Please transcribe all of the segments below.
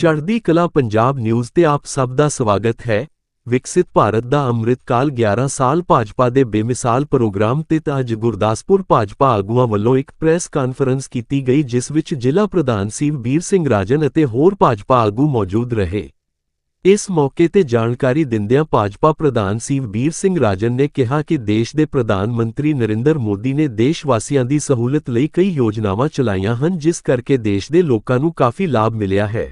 ਚੜ੍ਹਦੀ ਕਲਾ ਪੰਜਾਬ ਨਿਊਜ਼ ਤੇ ਆਪ ਸਭ ਦਾ ਸਵਾਗਤ ਹੈ। ਵਿਕਸਿਤ ਭਾਰਤ ਦਾ ਅੰਮ੍ਰਿਤਕਾਲ 11 ਸਾਲ ਭਾਜਪਾ ਦੇ ਬੇਮਿਸਾਲ ਪ੍ਰੋਗਰਾਮ ਤੇ ਅੱਜ ਗੁਰਦਾਸਪੁਰ ਭਾਜਪਾ ਆਗੂਆਂ ਵੱਲੋਂ ਇੱਕ ਪ੍ਰੈਸ ਕਾਨਫਰੰਸ ਕੀਤੀ ਗਈ, ਜਿਸ ਵਿੱਚ ਜ਼ਿਲ੍ਹਾ ਪ੍ਰਧਾਨ ਸੀਵਬੀਰ ਸਿੰਘ ਰਾਜਨ ਅਤੇ ਹੋਰ ਭਾਜਪਾ ਆਗੂ ਮੌਜੂਦ ਰਹੇ। ਇਸ ਮੌਕੇ ਤੇ ਜਾਣਕਾਰੀ ਦਿੰਦਿਆਂ ਭਾਜਪਾ ਪ੍ਰਧਾਨ ਸੀਵਬੀਰ ਸਿੰਘ ਰਾਜਨ ਨੇ ਕਿਹਾ ਕਿ ਦੇਸ਼ ਦੇ ਪ੍ਰਧਾਨ ਮੰਤਰੀ ਨਰਿੰਦਰ ਮੋਦੀ ਨੇ ਦੇਸ਼ ਵਾਸੀਆਂ ਦੀ ਸਹੂਲਤ ਲਈ ਕਈ ਯੋਜਨਾਵਾਂ ਚਲਾਈਆਂ ਹਨ, ਜਿਸ ਕਰਕੇ ਦੇਸ਼ ਦੇ ਲੋਕਾਂ ਨੂੰ ਕਾਫੀ ਲਾਭ ਮਿਲਿਆ ਹੈ।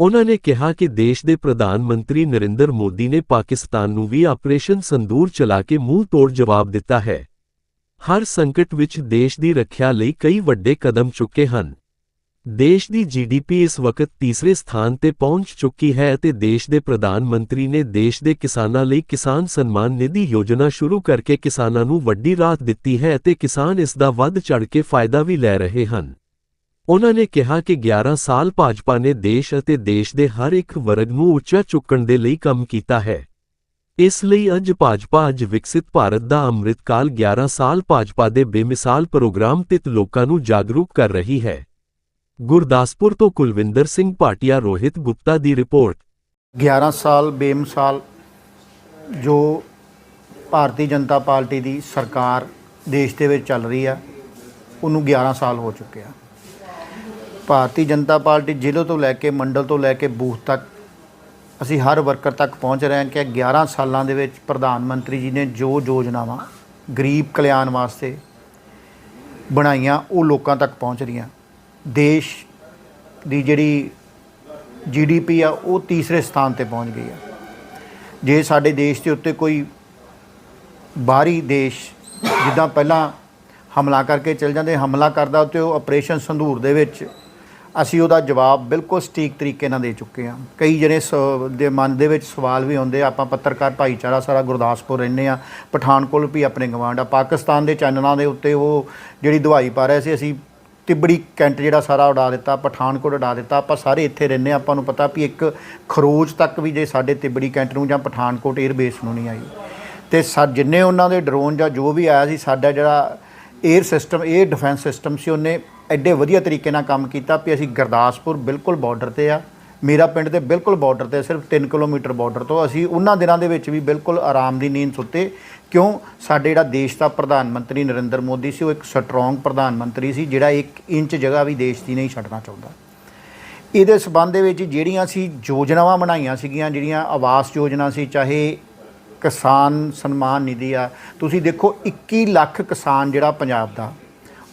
ਉਨ੍ਹਾਂ ਨੇ ਕਿਹਾ ਕਿ ਦੇਸ਼ ਦੇ ਪ੍ਰਧਾਨ ਮੰਤਰੀ ਨਰਿੰਦਰ ਮੋਦੀ ਨੇ ਪਾਕਿਸਤਾਨ ਨੂੰ ਵੀ ਆਪਰੇਸ਼ਨ ਸੰਦੂਰ ਚਲਾ ਕੇ ਮੂੰਹ ਤੋੜ ਜਵਾਬ ਦਿੱਤਾ ਹੈ। ਹਰ ਸੰਕਟ ਵਿੱਚ ਦੇਸ਼ ਦੀ ਰੱਖਿਆ ਲਈ ਕਈ ਵੱਡੇ ਕਦਮ ਚੁੱਕੇ ਹਨ। ਦੇਸ਼ ਦੀ ਜੀਡੀਪੀ ਇਸ ਵਕਤ ਤੀਸਰੇ ਸਥਾਨ ਤੇ ਪਹੁੰਚ ਚੁੱਕੀ ਹੈ ਅਤੇ ਦੇਸ਼ ਦੇ ਪ੍ਰਧਾਨ ਮੰਤਰੀ ਨੇ ਦੇਸ਼ ਦੇ ਕਿਸਾਨਾਂ ਲਈ ਕਿਸਾਨ ਸਨਮਾਨ ਨਿਧੀ ਯੋਜਨਾ ਸ਼ੁਰੂ ਕਰਕੇ ਕਿਸਾਨਾਂ ਨੂੰ ਵੱਡੀ ਰਾਹਤ ਦਿੱਤੀ ਹੈ ਅਤੇ ਕਿਸਾਨ ਇਸ ਦਾ ਵੱਧ ਚੜ੍ਹ ਕੇ ਫਾਇਦਾ ਵੀ ਲੈ ਰਹੇ ਹਨ। ਉਨ੍ਹਾਂ ਨੇ ਕਿਹਾ ਕਿ 11 ਸਾਲ ਭਾਜਪਾ ਨੇ ਦੇਸ਼ ਅਤੇ ਦੇਸ਼ ਦੇ ਹਰ ਇੱਕ ਵਰਗ ਨੂੰ ਉੱਚਾ ਚੁੱਕਣ ਦੇ ਲਈ ਕੰਮ ਕੀਤਾ ਹੈ। ਇਸ ਲਈ ਅੱਜ ਭਾਜਪਾ ਅੱਜ ਵਿਕਸਿਤ ਭਾਰਤ ਦਾ ਅੰਮ੍ਰਿਤਕਾਲ 11 ਸਾਲ ਭਾਜਪਾ ਦੇ ਬੇਮਿਸਾਲ ਪ੍ਰੋਗਰਾਮ ਤਿਤ ਲੋਕਾਂ ਨੂੰ ਜਾਗਰੂਕ ਕਰ ਰਹੀ ਹੈ। ਗੁਰਦਾਸਪੁਰ ਤੋਂ ਕੁਲਵਿੰਦਰ ਸਿੰਘ ਭਾਟੀਆ, ਰੋਹਿਤ ਗੁਪਤਾ ਦੀ ਰਿਪੋਰਟ। 11 ਸਾਲ ਬੇਮਿਸਾਲ ਜੋ ਭਾਰਤੀ ਜਨਤਾ ਪਾਰਟੀ ਦੀ ਸਰਕਾਰ ਦੇਸ਼ ਦੇ ਵਿੱਚ ਚੱਲ ਰਹੀ ਆ, ਉਹਨੂੰ 11 ਸਾਲ ਹੋ ਚੁੱਕੇ ਆ। ਭਾਰਤੀ ਜਨਤਾ ਪਾਰਟੀ ਜ਼ਿਲ੍ਹੇ ਤੋਂ ਲੈ ਕੇ ਮੰਡਲ ਤੋਂ ਲੈ ਕੇ ਬੂਥ ਤੱਕ ਅਸੀਂ ਹਰ ਵਰਕਰ ਤੱਕ ਪਹੁੰਚ ਰਹੇ ਹਾਂ ਕਿ 11 ਸਾਲਾਂ ਦੇ ਵਿੱਚ ਪ੍ਰਧਾਨ ਮੰਤਰੀ ਜੀ ਨੇ ਜੋ ਯੋਜਨਾਵਾਂ ਗਰੀਬ ਕਲਿਆਣ ਵਾਸਤੇ ਬਣਾਈਆਂ, ਉਹ ਲੋਕਾਂ ਤੱਕ ਪਹੁੰਚ ਰਹੀਆਂ। ਦੇਸ਼ ਦੀ ਜਿਹੜੀ ਜੀਡੀਪੀ ਆ, ਉਹ ਤੀਸਰੇ ਸਥਾਨ ਤੇ ਪਹੁੰਚ ਗਈ ਆ। ਜੇ ਸਾਡੇ ਦੇਸ਼ ਦੇ ਉੱਤੇ ਕੋਈ ਬਾਹਰੀ ਦੇਸ਼ ਜਿੱਦਾਂ ਪਹਿਲਾਂ ਹਮਲਾ ਕਰਕੇ ਚਲ ਜਾਂਦੇ, ਹਮਲਾ ਕਰਦਾ, ਤੇ ਉਹ ਆਪਰੇਸ਼ਨ ਸੰਧੂਰ ਦੇ ਵਿੱਚ ਅਸੀਂ ਉਹਦਾ ਜਵਾਬ ਬਿਲਕੁਲ ਸਟੀਕ ਤਰੀਕੇ ਨਾਲ ਦੇ ਚੁੱਕੇ ਹਾਂ। ਕਈ ਜਿਹੜੇ ਦੇ ਮਨ ਦੇ ਵਿੱਚ ਸਵਾਲ ਵੀ ਹੁੰਦੇ ਆਪਾਂ ਪੱਤਰਕਾਰ ਭਾਈਚਾਰਾ ਸਾਰਾ ਗੁਰਦਾਸਪੁਰ ਰਹਿੰਦੇ ਆ ਪਠਾਨਕੋਟ ਵੀ ਆਪਣੇ ਗਵਾਂਡ ਆ। ਪਾਕਿਸਤਾਨ ਦੇ ਚੈਨਲਾਂ ਦੇ ਉੱਤੇ ਉਹ ਜਿਹੜੀ ਦਵਾਈ ਪਾ ਰਹੇ ਸੀ, ਅਸੀਂ ਤਿਬੜੀ ਕੈਂਟ ਜਿਹੜਾ ਸਾਰਾ ਉਡਾ ਦਿੱਤਾ, ਪਠਾਨਕੋਟ ਉਡਾ ਦਿੱਤਾ। ਆਪਾਂ ਸਾਰੇ ਇੱਥੇ ਰਹਿੰਦੇ ਆਪਾਂ ਨੂੰ ਪਤਾ ਵੀ ਇੱਕ ਖਰੋਚ ਤੱਕ ਵੀ ਜੇ ਸਾਡੇ ਤਿਬੜੀ ਕੈਂਟ ਨੂੰ ਜਾਂ ਪਠਾਨਕੋਟ 에ਅਰਬੇਸ ਨੂੰ ਨਹੀਂ ਆਈ। ਤੇ ਸਾ ਜਿੰਨੇ ਉਹਨਾਂ ਦੇ ਡਰੋਨ ਜਾਂ ਜੋ ਵੀ ਆਇਆ ਸੀ, ਸਾਡਾ ਜਿਹੜਾ air system air defence system ਸੀ, ਉਹਨੇ ਐਡੇ ਵਧੀਆ ਤਰੀਕੇ ਨਾਲ ਕੰਮ ਕੀਤਾ ਵੀ ਅਸੀਂ ਗੁਰਦਾਸਪੁਰ ਬਿਲਕੁਲ ਬਾਰਡਰ ਤੇ ਆ। ਮੇਰਾ ਪਿੰਡ ਦੇ ਬਿਲਕੁਲ ਬਾਰਡਰ ਤੇ ਸਿਰਫ 3 ਕਿਲੋਮੀਟਰ ਬਾਰਡਰ ਤੋਂ। ਅਸੀਂ ਉਹਨਾਂ ਦਿਨਾਂ ਦੇ ਵਿੱਚ ਵੀ ਬਿਲਕੁਲ ਆਰਾਮ ਦੀ ਨੀਂਦ ਸੁੱਤੇ। ਕਿਉਂ? ਸਾਡੇ ਜਿਹੜਾ ਦੇਸ਼ ਦਾ ਪ੍ਰਧਾਨ ਮੰਤਰੀ ਨਰਿੰਦਰ ਮੋਦੀ ਸੀ, ਉਹ ਇੱਕ ਸਟਰੋਂਗ ਪ੍ਰਧਾਨ ਮੰਤਰੀ ਸੀ, ਜਿਹੜਾ 1 ਇੰਚ ਜਗ੍ਹਾ ਵੀ ਦੇਸ਼ ਦੀ ਨਹੀਂ ਛੱਡਣਾ ਚਾਹੁੰਦਾ। ਇਹਦੇ ਸਬੰਧ ਦੇ ਵਿੱਚ ਜਿਹੜੀਆਂ ਅਸੀਂ ਯੋਜਨਾਵਾਂ ਬਣਾਈਆਂ ਸੀਗੀਆਂ, ਜਿਹੜੀਆਂ ਆਵਾਸ ਯੋਜਨਾ ਸੀ, ਚਾਹੇ ਕਿਸਾਨ ਸਨਮਾਨ ਨਿਧੀ ਆ। ਤੁਸੀਂ ਦੇਖੋ 21 ਲੱਖ ਕਿਸਾਨ ਜਿਹੜਾ ਪੰਜਾਬ ਦਾ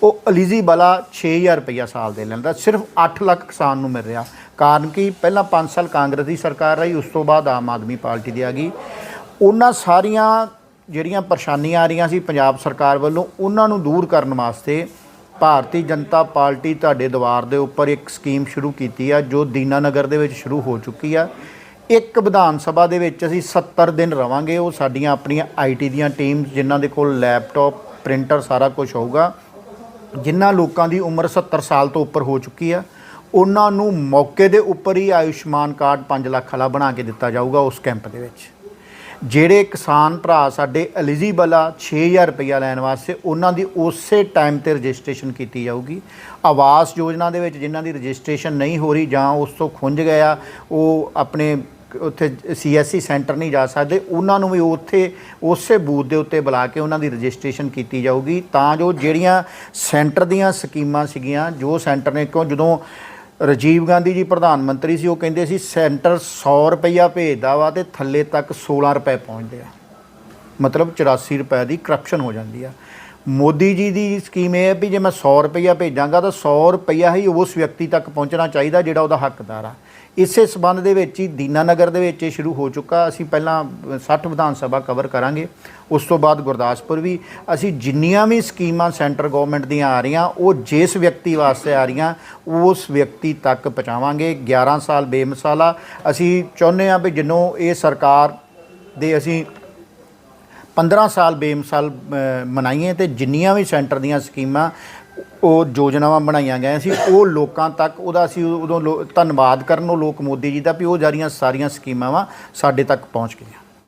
ਉਹ ਐਲੀਜੀਬਲ ਆ 6000 ਰੁਪਈਆ ਸਾਲ ਦੇ ਲੈਂਦਾ। ਸਿਰਫ 8 ਲੱਖ ਕਿਸਾਨ ਨੂੰ ਮਿਲ ਰਿਹਾ। ਕਾਰਨ ਕਿ? ਪਹਿਲਾਂ 5 ਸਾਲ ਕਾਂਗਰਸ ਦੀ ਸਰਕਾਰ ਰਹੀ, ਉਸ ਤੋਂ ਬਾਅਦ ਆਮ ਆਦਮੀ ਪਾਰਟੀ ਦੀ ਆ ਗਈ। ਉਹਨਾਂ ਸਾਰੀਆਂ ਜਿਹੜੀਆਂ ਪਰੇਸ਼ਾਨੀਆਂ ਆ ਰਹੀਆਂ ਸੀ ਪੰਜਾਬ ਸਰਕਾਰ ਵੱਲੋਂ, ਉਹਨਾਂ ਨੂੰ ਦੂਰ ਕਰਨ ਵਾਸਤੇ ਭਾਰਤੀ ਜਨਤਾ ਪਾਰਟੀ ਤੁਹਾਡੇ ਦੁਆਰ ਦੇ ਉੱਪਰ ਇੱਕ ਸਕੀਮ ਸ਼ੁਰੂ ਕੀਤੀ ਆ, ਜੋ ਦੀਨਾਨਗਰ ਦੇ ਵਿੱਚ ਸ਼ੁਰੂ ਹੋ ਚੁੱਕੀ ਆ। ਇੱਕ ਵਿਧਾਨ ਸਭਾ ਦੇ ਵਿੱਚ ਅਸੀਂ 70 ਦਿਨ ਰਵਾਂਗੇ। ਉਹ ਸਾਡੀਆਂ ਆਪਣੀਆਂ ਆਈਟੀ ਦੀਆਂ ਟੀਮਸ, ਜਿਨ੍ਹਾਂ ਦੇ ਕੋਲ ਲੈਪਟਾਪ, ਪ੍ਰਿੰਟਰ ਸਾਰਾ ਕੁਝ ਹੋਊਗਾ। ਜਿਨ੍ਹਾਂ ਲੋਕਾਂ ਦੀ ਉਮਰ 70 ਸਾਲ ਤੋਂ ਉੱਪਰ ਹੋ ਚੁੱਕੀ ਆ, ਉਹਨਾਂ ਨੂੰ ਮੌਕੇ ਦੇ ਉੱਪਰ ਹੀ ਆਯੁਸ਼ਮਾਨ ਕਾਰਡ 5 ਲੱਖ ਵਾਲਾ ਬਣਾ ਕੇ ਦਿੱਤਾ ਜਾਊਗਾ ਉਸ ਕੈਂਪ ਦੇ ਵਿੱਚ। ਜਿਹੜੇ ਕਿਸਾਨ ਭਰਾ ਸਾਡੇ ਐਲੀਜੀਬਲ ਆ 6000 ਰੁਪਈਆ ਲੈਣ ਵਾਸਤੇ ਉਹਨਾਂ ਦੀ ਉਸੇ ਟਾਈਮ ਤੇ ਰਜਿਸਟ੍ਰੇਸ਼ਨ ਕੀਤੀ ਜਾਊਗੀ। ਆਵਾਸ ਯੋਜਨਾ ਦੇ ਵਿੱਚ ਜਿਨ੍ਹਾਂ ਦੀ ਰਜਿਸਟ੍ਰੇਸ਼ਨ ਨਹੀਂ ਹੋ ਰਹੀ ਜਾਂ ਉਸ ਤੋਂ ਖੁੰਝ ਗਿਆ ਉਹ ਆਪਣੇ ਉੱਥੇ ਸੀਐਸਸੀ ਸੈਂਟਰ ਨਹੀਂ ਜਾ ਸਕਦੇ, ਉਹਨਾਂ ਨੂੰ ਵੀ ਉੱਥੇ, ਉਸੇ ਬੂਥ ਦੇ ਉੱਤੇ ਬੁਲਾ ਕੇ ਉਹਨਾਂ ਦੀ ਰਜਿਸਟ੍ਰੇਸ਼ਨ ਕੀਤੀ ਜਾਊਗੀ। ਤਾਂ ਜੋ ਜਿਹੜੀਆਂ ਸੈਂਟਰ ਦੀਆਂ ਸਕੀਮਾਂ ਸੀਗੀਆਂ, ਜੋ ਸੈਂਟਰ ਨੇ, ਕਿਉਂ ਜਦੋਂ ਰਾਜੀਵ ਗਾਂਧੀ ਜੀ ਪ੍ਰਧਾਨ ਮੰਤਰੀ ਸੀ, ਉਹ ਕਹਿੰਦੇ ਸੀ, ਸੈਂਟਰ 100 ਰੁਪਈਆ ਭੇਜਦਾ ਵਾ ਤੇ ਥੱਲੇ ਤੱਕ 16 ਰੁਪਏ ਪਹੁੰਚਦੇ ਆ। ਮਤਲਬ 84 ਰੁਪਏ ਦੀ ਕਰਪਸ਼ਨ ਹੋ ਜਾਂਦੀ ਆ। ਮੋਦੀ ਜੀ ਦੀ ਸਕੀਮ ਇਹ ਹੈ ਵੀ ਜੇ ਮੈਂ 100 ਰੁਪਈਆ ਭੇਜਾਂਗਾ ਤਾਂ 100 ਰੁਪਈਆ ਹੀ ਉਸ ਵਿਅਕਤੀ ਤੱਕ ਪਹੁੰਚਣਾ ਚਾਹੀਦਾ ਜਿਹੜਾ ਉਹਦਾ ਹੱਕਦਾਰ ਆ। ਇਸੇ ਸਬੰਧ ਦੇ ਵਿੱਚ ਹੀ ਦੀਨਾਨਗਰ ਦੇ ਵਿੱਚ ਇਹ ਸ਼ੁਰੂ ਹੋ ਚੁੱਕਾ। ਅਸੀਂ ਪਹਿਲਾਂ 60 ਵਿਧਾਨ ਸਭਾ ਕਵਰ ਕਰਾਂਗੇ। ਉਸ ਤੋਂ ਬਾਅਦ ਗੁਰਦਾਸਪੁਰ ਵੀ। ਅਸੀਂ ਜਿੰਨੀਆਂ ਵੀ ਸਕੀਮਾਂ ਸੈਂਟਰ ਗਵਰਨਮੈਂਟ ਦੀਆਂ ਆ ਰਹੀਆਂ, ਉਹ ਜਿਸ ਵਿਅਕਤੀ ਵਾਸਤੇ ਆ ਰਹੀਆਂ, ਉਸ ਵਿਅਕਤੀ ਤੱਕ ਪਹੁੰਚਾਵਾਂਗੇ। 11 ਸਾਲ ਬੇਮਿਸਾਲਾ ਅਸੀਂ ਚਾਹੁੰਦੇ ਹਾਂ ਵੀ ਜਿੰਨੋਂ ਇਹ ਸਰਕਾਰ ਦੇ ਅਸੀਂ 15 ਸਾਲ ਬੇਮਿਸਾਲ ਮਨਾਈਏ ਤੇ ਜਿੰਨੀਆਂ ਵੀ ਸੈਂਟਰ ਦੀਆਂ ਸਕੀਮਾਂ ਉਹ ਯੋਜਨਾਵਾਂ ਬਣਾਈਆਂ ਗਈਆਂ ਸੀ, ਉਹ ਲੋਕਾਂ ਤੱਕ ਉਹਦਾ ਅਸੀਂ ਉਦੋਂ ਲੋ- ਧੰਨਵਾਦ ਕਰਨ ਉਹ ਲੋਕ ਮੋਦੀ ਜੀ ਦਾ ਵੀ ਉਹ ਜਾਰੀਆਂ ਸਾਰੀਆਂ ਸਕੀਮਾਂ ਵਾ ਸਾਡੇ ਤੱਕ ਪਹੁੰਚ ਗਈਆਂ।